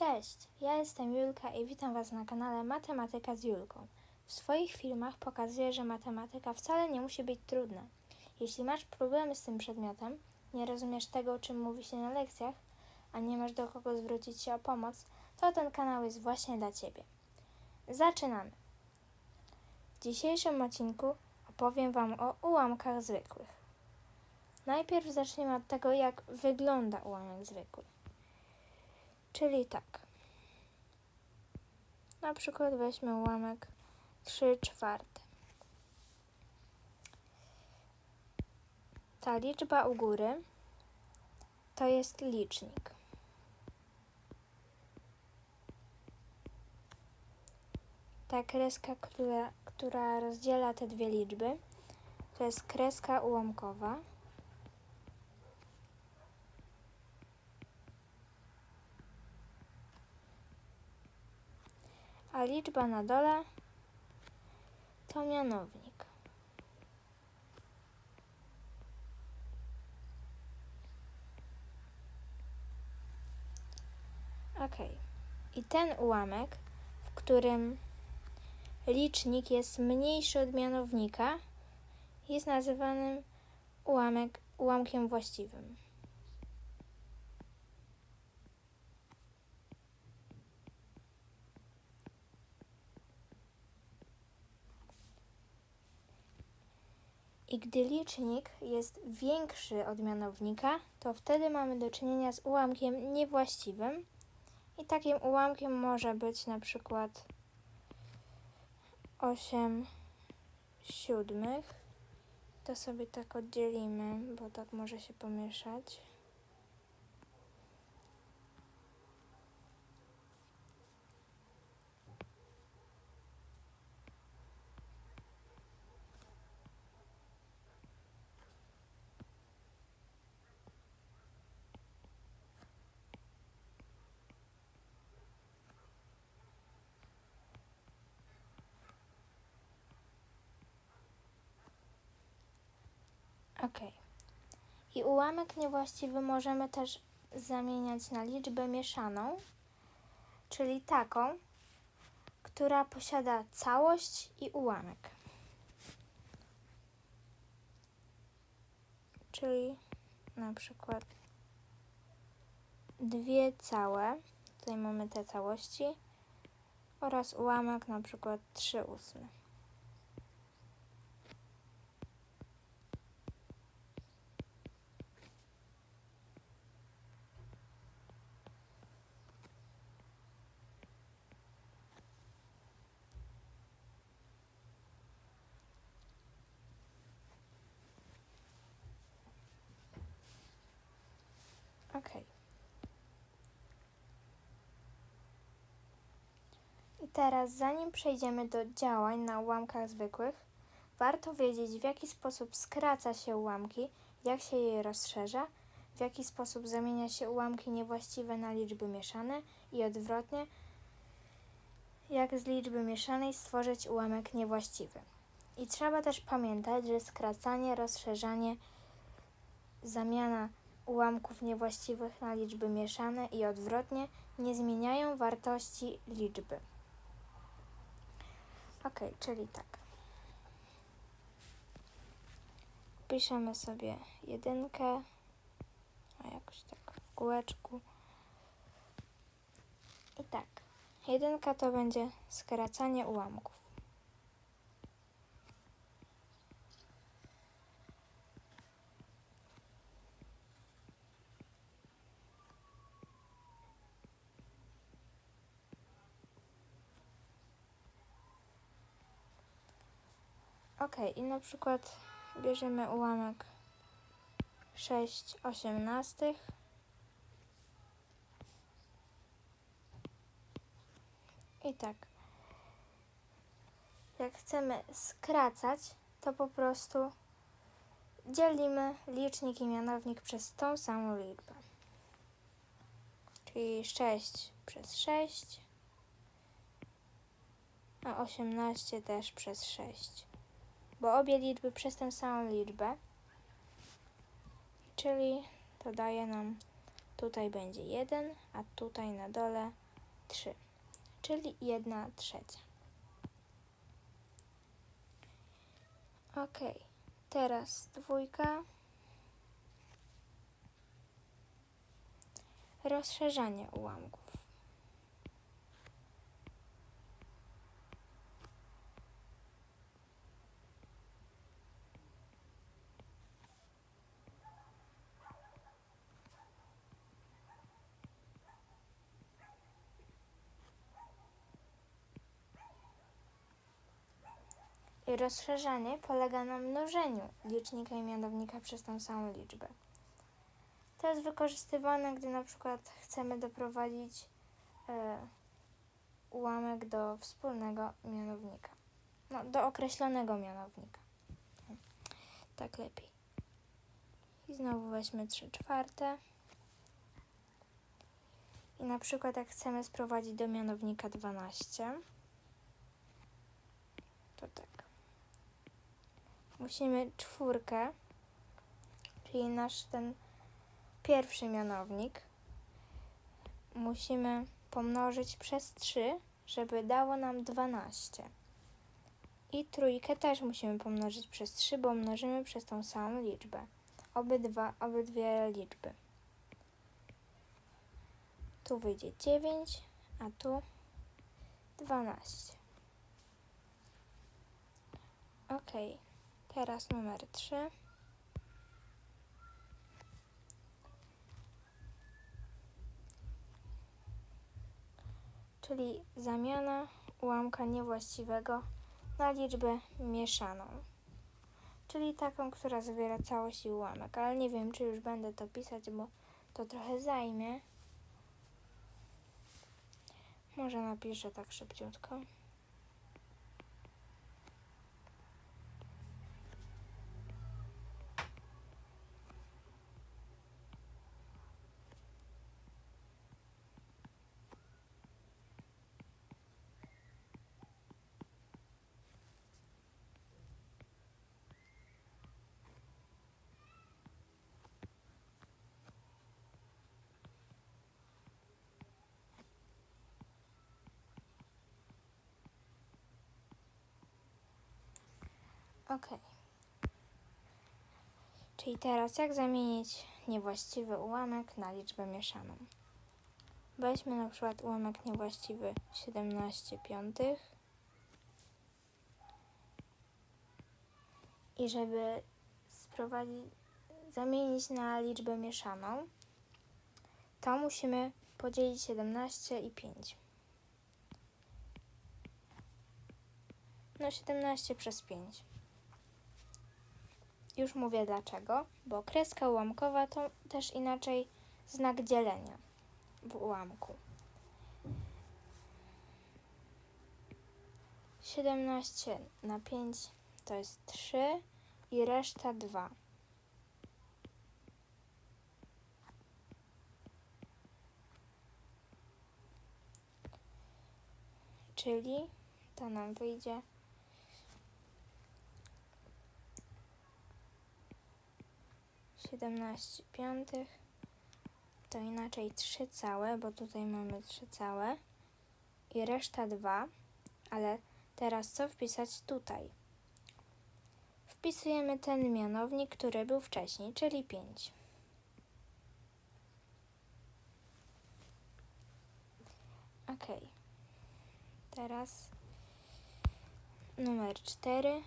Cześć, ja jestem Julka i witam Was na kanale Matematyka z Julką. W swoich filmach pokazuję, że matematyka wcale nie musi być trudna. Jeśli masz problemy z tym przedmiotem, nie rozumiesz tego, o czym mówi się na lekcjach, a nie masz do kogo zwrócić się o pomoc, to ten kanał jest właśnie dla Ciebie. Zaczynamy! W dzisiejszym odcinku opowiem Wam o ułamkach zwykłych. Najpierw zaczniemy od tego, jak wygląda ułamek zwykły. Czyli tak. Na przykład weźmy ułamek 3 czwarte. Ta liczba u góry to jest licznik. Ta kreska, która, która rozdziela te dwie liczby, to jest kreska ułamkowa. A liczba na dole to mianownik. Ok. I ten ułamek, w którym licznik jest mniejszy od mianownika, jest nazywanym ułamek, ułamkiem właściwym. I gdy licznik jest większy od mianownika, to wtedy mamy do czynienia z ułamkiem niewłaściwym. I takim ułamkiem może być na przykład 8 siódmych. To sobie tak oddzielimy, bo tak może się pomieszać. Ok. I ułamek niewłaściwy możemy też zamieniać na liczbę mieszaną, czyli taką, która posiada całość i ułamek. Czyli na przykład dwie całe, tutaj mamy te całości, oraz ułamek na przykład 3 ósme. Ok. I teraz, zanim przejdziemy do działań na ułamkach zwykłych, warto wiedzieć, w jaki sposób skraca się ułamki, jak się je rozszerza, w jaki sposób zamienia się ułamki niewłaściwe na liczby mieszane i odwrotnie, jak z liczby mieszanej stworzyć ułamek niewłaściwy. I trzeba też pamiętać, że skracanie, rozszerzanie, zamiana ułamków niewłaściwych na liczby mieszane i odwrotnie nie zmieniają wartości liczby. Ok, czyli tak. Piszemy sobie jedynkę, a jakoś tak w kółeczku. I tak, jedynka to będzie skracanie ułamków. Ok, i na przykład bierzemy ułamek 6 osiemnastych. I tak. Jak chcemy skracać, to po prostu dzielimy licznik i mianownik przez tą samą liczbę. Czyli 6 przez 6, a 18 też przez 6 bo obie liczby przez tę samą liczbę, czyli to daje nam, tutaj będzie 1, a tutaj na dole 3, czyli 1 trzecia. Ok, teraz dwójka. Rozszerzanie ułamków. I rozszerzanie polega na mnożeniu licznika i mianownika przez tą samą liczbę. To jest wykorzystywane, gdy na przykład chcemy doprowadzić e, ułamek do wspólnego mianownika. No, do określonego mianownika. Tak lepiej. I znowu weźmy 3 czwarte. I na przykład jak chcemy sprowadzić do mianownika 12, to tak. Musimy czwórkę, czyli nasz ten pierwszy mianownik, musimy pomnożyć przez 3, żeby dało nam 12. I trójkę też musimy pomnożyć przez 3, bo mnożymy przez tą samą liczbę. Obydwa, obydwie liczby. Tu wyjdzie 9, a tu 12. Ok, teraz numer 3. Czyli zamiana ułamka niewłaściwego na liczbę mieszaną. Czyli taką, która zawiera całość i ułamek. Ale nie wiem, czy już będę to pisać, bo to trochę zajmie. Może napiszę tak szybciutko. Ok. Czyli teraz jak zamienić niewłaściwy ułamek na liczbę mieszaną? Weźmy na przykład ułamek niewłaściwy 17 piątych. I żeby sprowadzić, zamienić na liczbę mieszaną, to musimy podzielić 17 i 5. No 17 przez 5. Już mówię dlaczego, bo kreska ułamkowa to też inaczej znak dzielenia w ułamku. 17 na 5 to jest 3 i reszta 2. Czyli to nam wyjdzie 17 piątych to inaczej 3 całe, bo tutaj mamy 3 całe i reszta 2, ale teraz co wpisać tutaj? Wpisujemy ten mianownik, który był wcześniej, czyli 5. Ok. Teraz numer 4.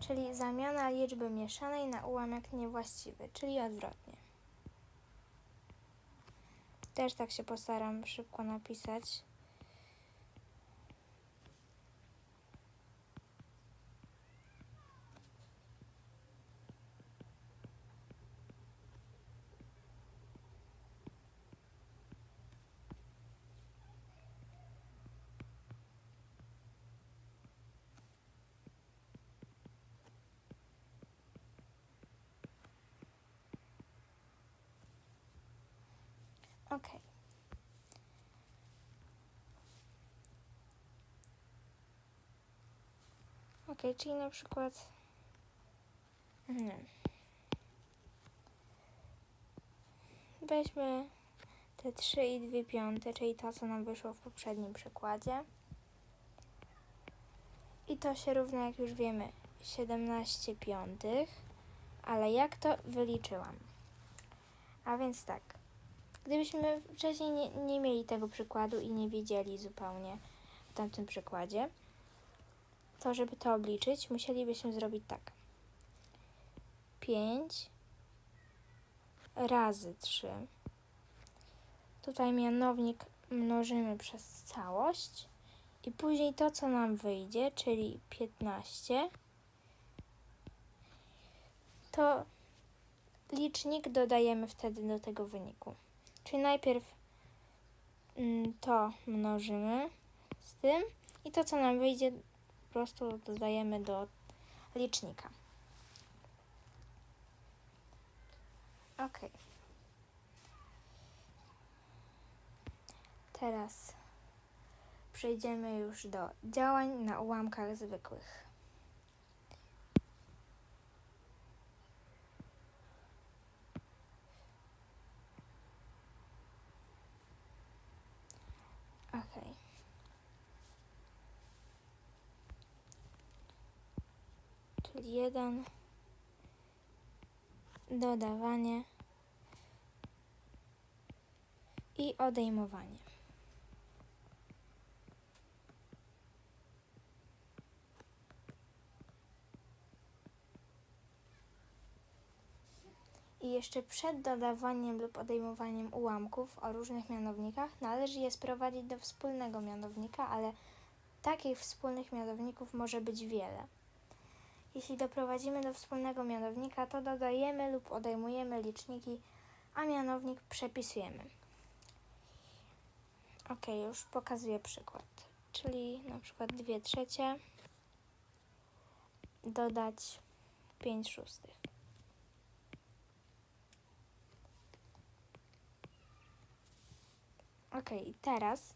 czyli zamiana liczby mieszanej na ułamek niewłaściwy, czyli odwrotnie. Też tak się postaram szybko napisać. Ok. Czyli na przykład. Nie. weźmy te 3 i 2 piąte, czyli to, co nam wyszło w poprzednim przykładzie. I to się równa, jak już wiemy, 17 piątych. Ale jak to wyliczyłam? A więc tak, gdybyśmy wcześniej nie, nie mieli tego przykładu i nie wiedzieli zupełnie w tamtym przykładzie, to żeby to obliczyć, musielibyśmy zrobić tak. 5 razy 3. Tutaj mianownik mnożymy przez całość i później to, co nam wyjdzie, czyli 15, to licznik dodajemy wtedy do tego wyniku. Czyli najpierw mm, to mnożymy z tym i to, co nam wyjdzie, prostu dodajemy do licznika. Ok. Teraz przejdziemy już do działań na ułamkach zwykłych. 1 dodawanie i odejmowanie. I jeszcze przed dodawaniem lub odejmowaniem ułamków o różnych mianownikach należy je sprowadzić do wspólnego mianownika, ale takich wspólnych mianowników może być wiele. Jeśli doprowadzimy do wspólnego mianownika, to dodajemy lub odejmujemy liczniki, a mianownik przepisujemy. Ok, już pokazuję przykład. Czyli na przykład 2 trzecie dodać 5 szóstych. Ok, teraz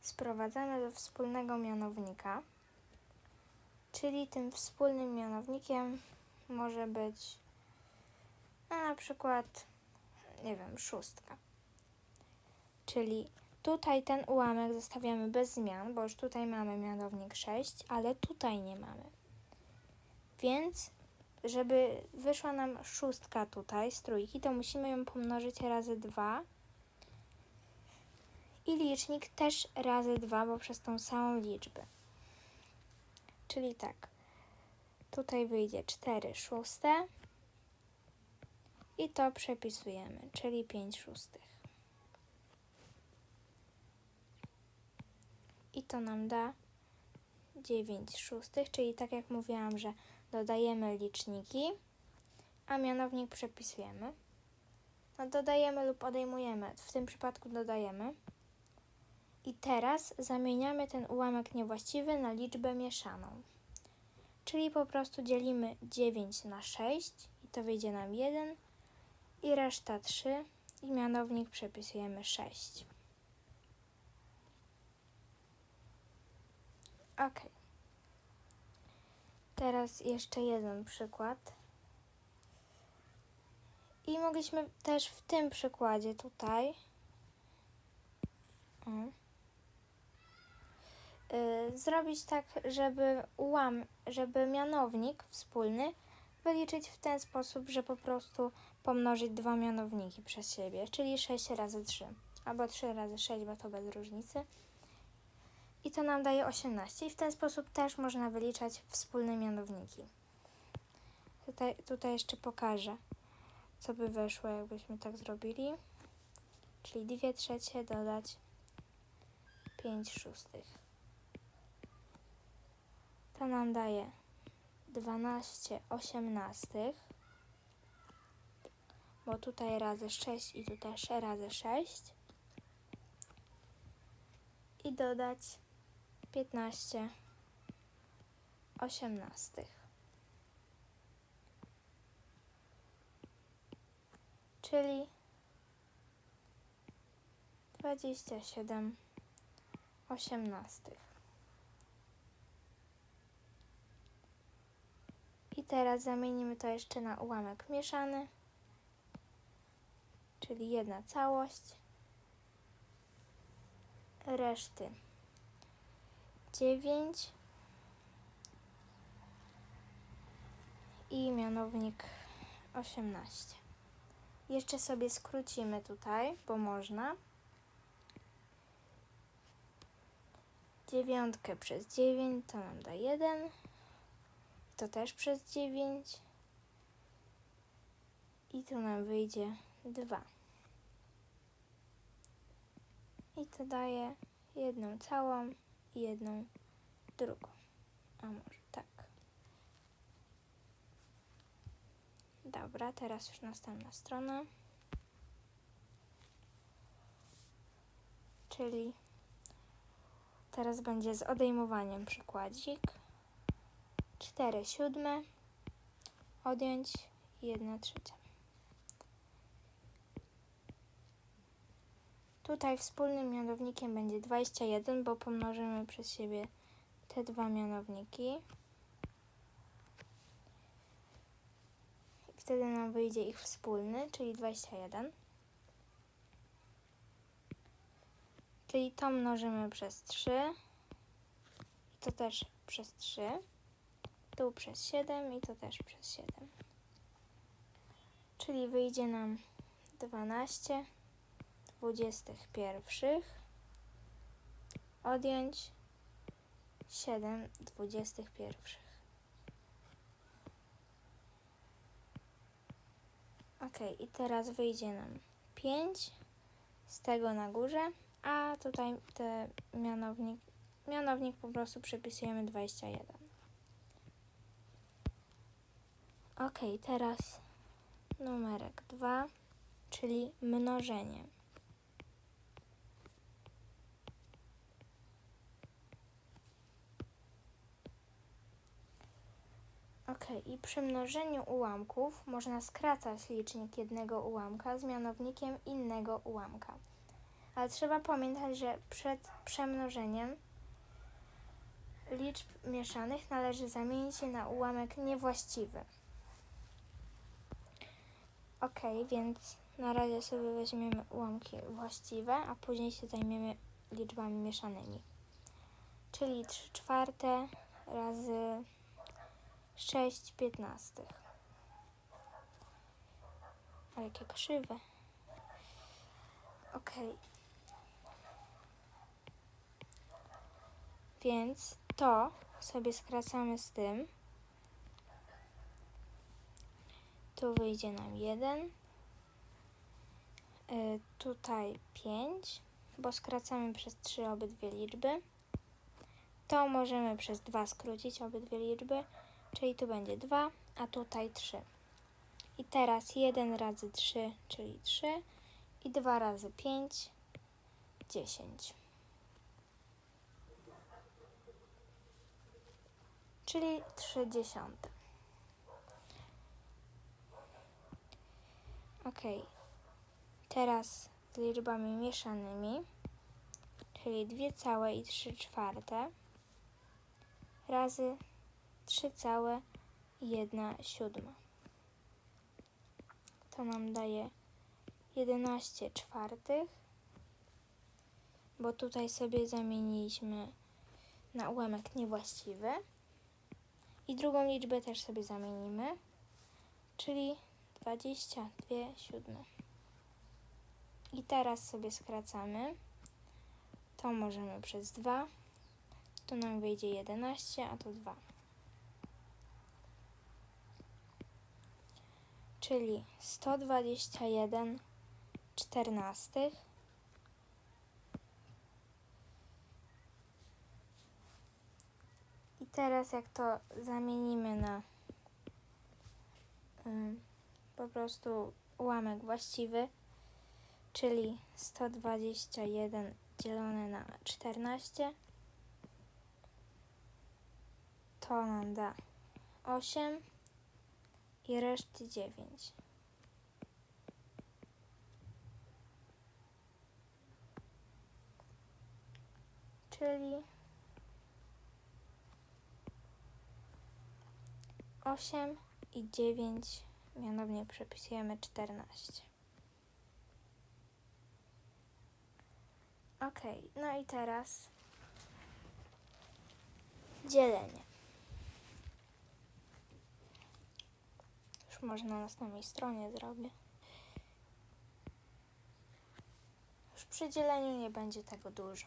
sprowadzamy do wspólnego mianownika, czyli tym wspólnym mianownikiem może być no, na przykład, nie wiem, szóstka. Czyli tutaj ten ułamek zostawiamy bez zmian, bo już tutaj mamy mianownik 6, ale tutaj nie mamy. Więc żeby wyszła nam szóstka tutaj z trójki, to musimy ją pomnożyć razy 2 i licznik też razy 2, bo przez tą samą liczbę. Czyli tak, tutaj wyjdzie 4 szóste i to przepisujemy, czyli 5 szóstych. I to nam da 9 szóstych, czyli tak jak mówiłam, że dodajemy liczniki, a mianownik przepisujemy. No dodajemy lub odejmujemy, w tym przypadku dodajemy. I teraz zamieniamy ten ułamek niewłaściwy na liczbę mieszaną. Czyli po prostu dzielimy 9 na 6 i to wyjdzie nam 1 i reszta 3 i mianownik przepisujemy 6. Ok. Teraz jeszcze jeden przykład. I mogliśmy też w tym przykładzie tutaj. Y, zrobić tak, żeby ułam, żeby mianownik wspólny wyliczyć w ten sposób, że po prostu pomnożyć dwa mianowniki przez siebie, czyli 6 razy 3, albo 3 razy 6, bo to bez różnicy. I to nam daje 18 i w ten sposób też można wyliczać wspólne mianowniki. Tutaj, tutaj jeszcze pokażę, co by weszło, jakbyśmy tak zrobili. Czyli 2 trzecie dodać 5 szóstych. To nam daje 12 osiemnastych, bo tutaj razy 6 i tutaj razy 6 i dodać 15 osiemnastych. Czyli 27 osiemnastych. Teraz zamienimy to jeszcze na ułamek mieszany. czyli jedna całość, reszty 9 i mianownik 18. Jeszcze sobie skrócimy tutaj, bo można. Dziewiątkę przez 9 to nam da 1. To też przez 9. I tu nam wyjdzie 2. I to daje jedną całą i jedną drugą. A może tak. Dobra, teraz już następna strona. Czyli teraz będzie z odejmowaniem przykładzik. 4 siódme odjąć 1 trzecia. Tutaj wspólnym mianownikiem będzie 21, bo pomnożymy przez siebie te dwa mianowniki. I wtedy nam wyjdzie ich wspólny, czyli 21. Czyli to mnożymy przez 3. I to też przez 3. Tu przez 7 i to też przez 7. Czyli wyjdzie nam 12 dwudziestych pierwszych odjąć 7 dwudziestych pierwszych. Ok, i teraz wyjdzie nam 5 z tego na górze, a tutaj te mianownik, mianownik po prostu przepisujemy 21. Ok, teraz numerek 2, czyli mnożenie. Ok, i przy mnożeniu ułamków można skracać licznik jednego ułamka z mianownikiem innego ułamka. Ale trzeba pamiętać, że przed przemnożeniem liczb mieszanych należy zamienić je na ułamek niewłaściwy. Ok, więc na razie sobie weźmiemy ułamki właściwe, a później się zajmiemy liczbami mieszanymi. Czyli 3 czwarte razy 6 piętnastych. A jakie krzywe. Ok. Więc to sobie skracamy z tym. Tu wyjdzie nam 1. Y, tutaj 5, bo skracamy przez 3 obydwie liczby. To możemy przez 2 skrócić obydwie liczby czyli tu będzie 2, a tutaj 3. I teraz 1 razy 3, czyli 3 i 2 razy 5, 10. Czyli 3 dziesiąte. Ok. Teraz z liczbami mieszanymi, czyli 2 całe i 3 czwarte razy 3,1 siódma. To nam daje 11 czwartych, bo tutaj sobie zamieniliśmy na ułamek niewłaściwy. I drugą liczbę też sobie zamienimy, czyli 22 siódme. I teraz sobie skracamy. To możemy przez 2. To nam wyjdzie 11, a to 2. czyli 121 czternastych I teraz jak to zamienimy na po prostu ułamek właściwy, czyli 121 dzielone na 14, to nam da 8 i reszty 9. Czyli 8 i 9 mianownie przepisujemy 14. Okej, no i teraz dzielenie. Już może na następnej stronie zrobię. Już przy dzieleniu nie będzie tego dużo.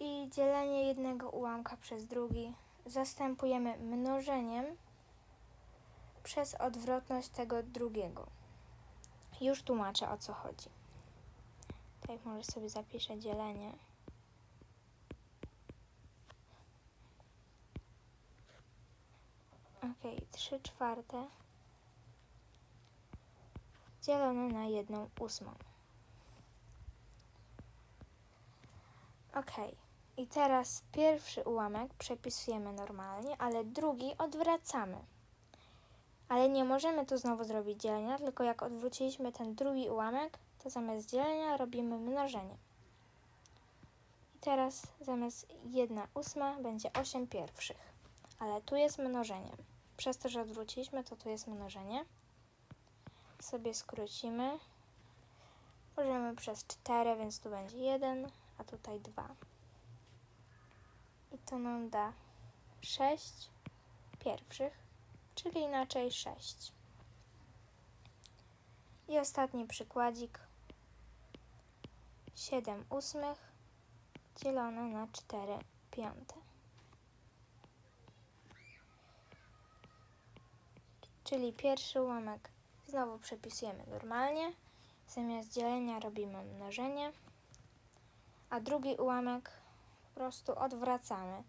I dzielenie jednego ułamka przez drugi zastępujemy mnożeniem przez odwrotność tego drugiego. Już tłumaczę o co chodzi. Tak, może sobie zapiszę dzielenie. Ok, 3 czwarte dzielone na jedną ósmą. Ok, i teraz pierwszy ułamek przepisujemy normalnie, ale drugi odwracamy. Ale nie możemy tu znowu zrobić dzielenia, tylko jak odwróciliśmy ten drugi ułamek, to zamiast dzielenia robimy mnożenie. I teraz zamiast 1 ósma będzie 8 pierwszych. Ale tu jest mnożenie. Przez to, że odwróciliśmy, to tu jest mnożenie. Sobie skrócimy. Możemy przez 4, więc tu będzie 1, a tutaj 2. I to nam da 6 pierwszych, czyli inaczej 6. I ostatni przykładzik. 7 ósmych dzielone na 4 piąte. Czyli pierwszy ułamek znowu przepisujemy normalnie. Zamiast dzielenia robimy mnożenie. A drugi ułamek po prostu odwracamy,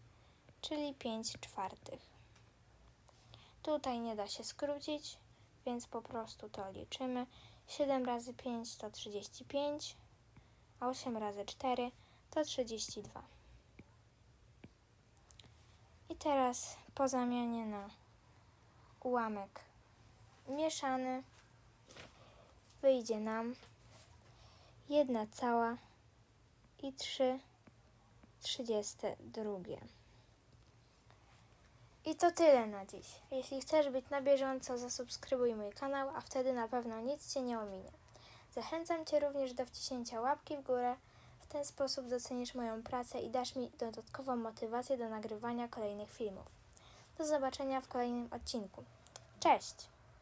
czyli 5 czwartych. Tutaj nie da się skrócić, więc po prostu to liczymy. 7 razy 5 to 35, a 8 razy 4 to 32. I teraz po zamianie na ułamek mieszany wyjdzie nam 1 cała i 3 32. I to tyle na dziś. Jeśli chcesz być na bieżąco, zasubskrybuj mój kanał, a wtedy na pewno nic Cię nie ominie. Zachęcam Cię również do wciśnięcia łapki w górę. W ten sposób docenisz moją pracę i dasz mi dodatkową motywację do nagrywania kolejnych filmów. Do zobaczenia w kolejnym odcinku. Cześć!